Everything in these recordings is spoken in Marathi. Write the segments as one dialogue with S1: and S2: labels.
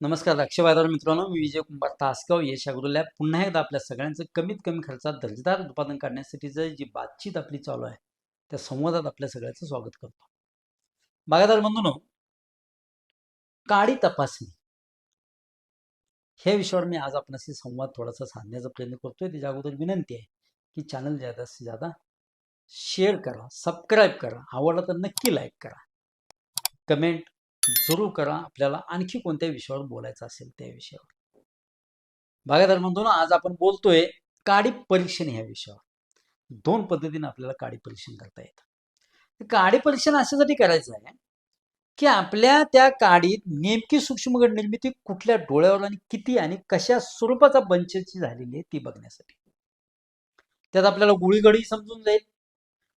S1: नमस्कार द्राक्ष बाजार मित्रांनो. मी विजय कुंभार तासगाव. यश अग्रो पुन्हा एकदा आपल्या सगळ्यांचं कमीत कमी खर्चात दर्जेदार उत्पादन काढण्यासाठीचं जी बातचीत आपली चालू आहे त्या संवादात आपल्या सगळ्यांचं स्वागत करतो. बागादार बंधूनो काळी तपासणी. ह्या विषयावर मी आज आपणाशी संवाद थोडासा साधण्याचा प्रयत्न करतोय. त्याच्या अगोदर विनंती आहे की चॅनल जास्तीत जादा शेअर करा सबस्क्राईब करा. आवडलं तर नक्की लाईक करा. कमेंट जरूर करा. आपल्याला आणखी कोणत्या विषयावर बोलायचं असेल त्या विषयावर. बागायदार म्हणतो ना आज आपण बोलतोय काडी परीक्षण ह्या विषयावर. दोन पद्धतीने आपल्याला काडी परीक्षण करता येतं. काडी परीक्षण अशासाठी करायचं आहे की आपल्या त्या काडीत नेमकी सूक्ष्मगड निर्मिती कुठल्या डोळ्यावर आणि किती आणि कशा स्वरूपाचा बंचची झालेली आहे ती बघण्यासाठी. त्यात आपल्याला गुळीगडी समजून जाईल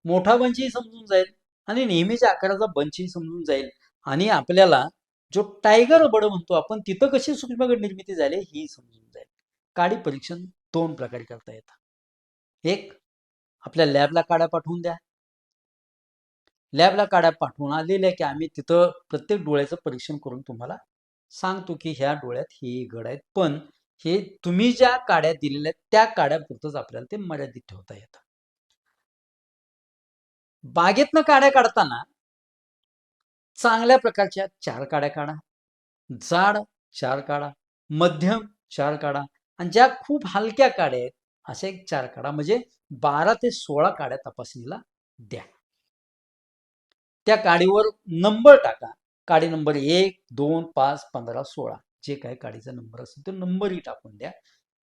S1: मोठा बंचही समजून जाईल आणि नेहमीच्या आकाराचा बंचही समजून जाईल. आणि आपल्याला जो टायगर बड म्हणतो आपण तिथं कशी सूक्ष्मगड निर्मिती झाली ही समजून जाईल. काडी परीक्षण दोन प्रकारे करता येतं. एक आपल्या लॅबला काड्या पाठवून द्या. लॅबला काड्या पाठवून आलेल्या की आम्ही तिथं प्रत्येक डोळ्याचं परीक्षण करून तुम्हाला सांगतो की ह्या डोळ्यात ही गड आहेत. पण हे तुम्ही ज्या काड्या दिलेल्या आहेत त्या काड्यापुरतच आपल्याला ते मर्यादित ठेवता येतं. बागेतनं काड्या काढताना चांगल्या प्रकारच्या चार काड्या काढा. जाड चार काढा. मध्यम चार काढा. आणि ज्या खूप हलक्या काड्या आहेत अशा एक चार काढा. म्हणजे बारा ते सोळा काड्या तपासणीला द्या. त्या काडीवर नंबर टाका. काडी नंबर एक दोन पाच पंधरा सोळा. जे काही काडीचा नंबर असेल तो नंबरही टाकून द्या.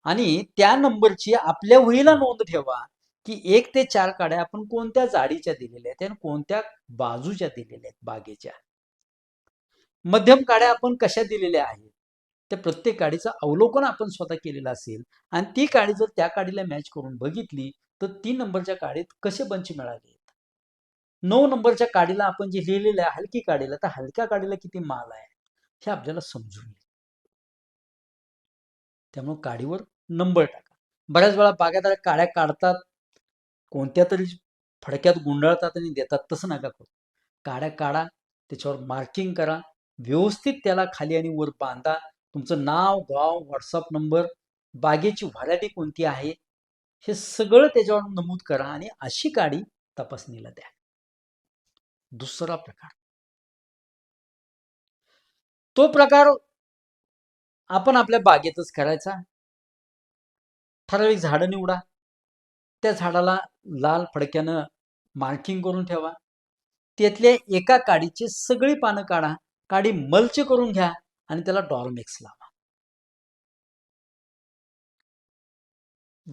S1: आणि त्या नंबरची आपल्या वहीला नोंद ठेवा की एक ते चार काड्या आपण कोणत्या जाडीच्या दिलेल्या आहेत आणि कोणत्या बाजूच्या दिलेल्या आहेत बागेच्या. मध्यम काड्या आपण कशा दिलेल्या आहेत? त्या प्रत्येक काडीचं अवलोकन आपण स्वतः केलेलं असेल आणि ती काडी जर त्या काडीला मॅच करून बघितली तर तीन नंबरच्या काडीत कसे बंच मिळाले नऊ नंबरच्या काडीला आपण जे लिहिलेलं आहे हलकी काडीला तर हलक्या काडीला किती माल आहे? हे आपल्याला समजून येईल. त्यामुळे काडीवर नंबर टाका. बऱ्याच वेळा बागायतदार काड्या काढतात कोणत्या तरी फडक्यात गुंडाळतात आणि देतात तसं नका करू. काड्या काढा त्याच्यावर मार्किंग करा व्यवस्थित त्याला खाली आणि वर बांधा. तुमचं नाव गाव व्हॉट्सअप नंबर बागेची व्हरायटी कोणती आहे? हे सगळं त्याच्यावर नमूद करा आणि अशी काडी तपासणीला द्या. दुसरा प्रकार. तो प्रकार आपण आपल्या बागेतच करायचा. ठराविक झाडं निवडा. त्या झाडाला लाल फडक्यानं मार्किंग करून ठेवा. त्यातल्या एका काडीचे सगळी पानं काढा. काडी मल्च करून घ्या आणि त्याला डॉर्मेक्स लावा.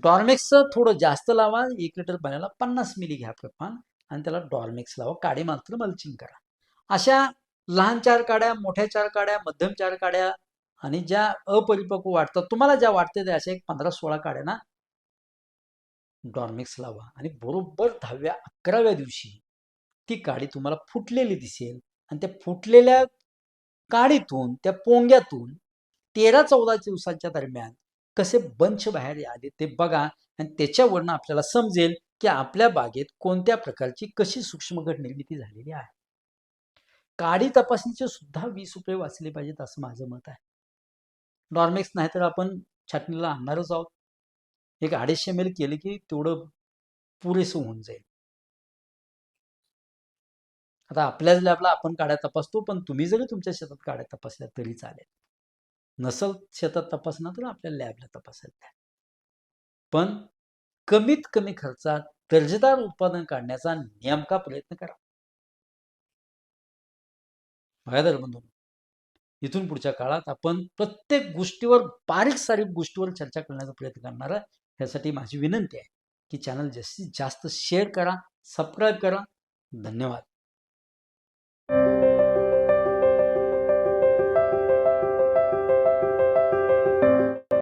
S1: डॉर्मेक्सचं थोडं जास्त लावा एक लिटर पाण्याला पन्नास मिली घ्या प्रमाण आणि त्याला डॉर्मेक्स लावा. काडी मात्र मल्चिंग करा. अशा लहान चार काड्या मोठ्या चार काड्या मध्यम चार काड्या आणि ज्या अपरिपक्व वाटतात तुम्हाला ज्या वाटते त्या अशा एक पंधरा सोळा काड्या ना डॉर्मिक्स लावा आणि बरोबर दहाव्या अकराव्या दिवशी ती काडी तुम्हाला फुटलेली दिसेल आणि त्या फुटलेल्या काडीतून त्या पोंग्यातून तेरा चौदा दिवसांच्या दरम्यान कसे बंच बाहेर आले ते बघा आणि त्याच्यावरनं आपल्याला समजेल की आपल्या बागेत कोणत्या प्रकारची कशी सूक्ष्मघट निर्मिती झालेली आहे. काडी तपासणीचे सुद्धा वीस रुपये वाचले पाहिजेत असं माझं मत आहे. नॉर्मेक्स नाही तर आपण छाटणीला आणणारच आहोत. एक अडीचशे मेल केलं केले की तेवढं पुरेसं होऊन जाईल. आता आपल्याच लॅबला आपण काड्या तपासतो पण तुम्ही जरी तुमच्या शेतात काड्या तपासल्या तरी चालेल. नसल शेतात तपासणार तर आपल्या लॅबला तपासायला द्या. पण कमीत कमी खर्चात दर्जेदार उत्पादन काढण्याचा नेमका प्रयत्न करा. बघा बंधू इथून पुढच्या काळात आपण प्रत्येक गोष्टीवर बारीक सारीक गोष्टीवर चर्चा करण्याचा प्रयत्न करणार आहे त्यासाठी माझी विनंती आहे की चॅनल जास्तीत जास्त शेअर करा सबस्क्राईब करा. धन्यवाद.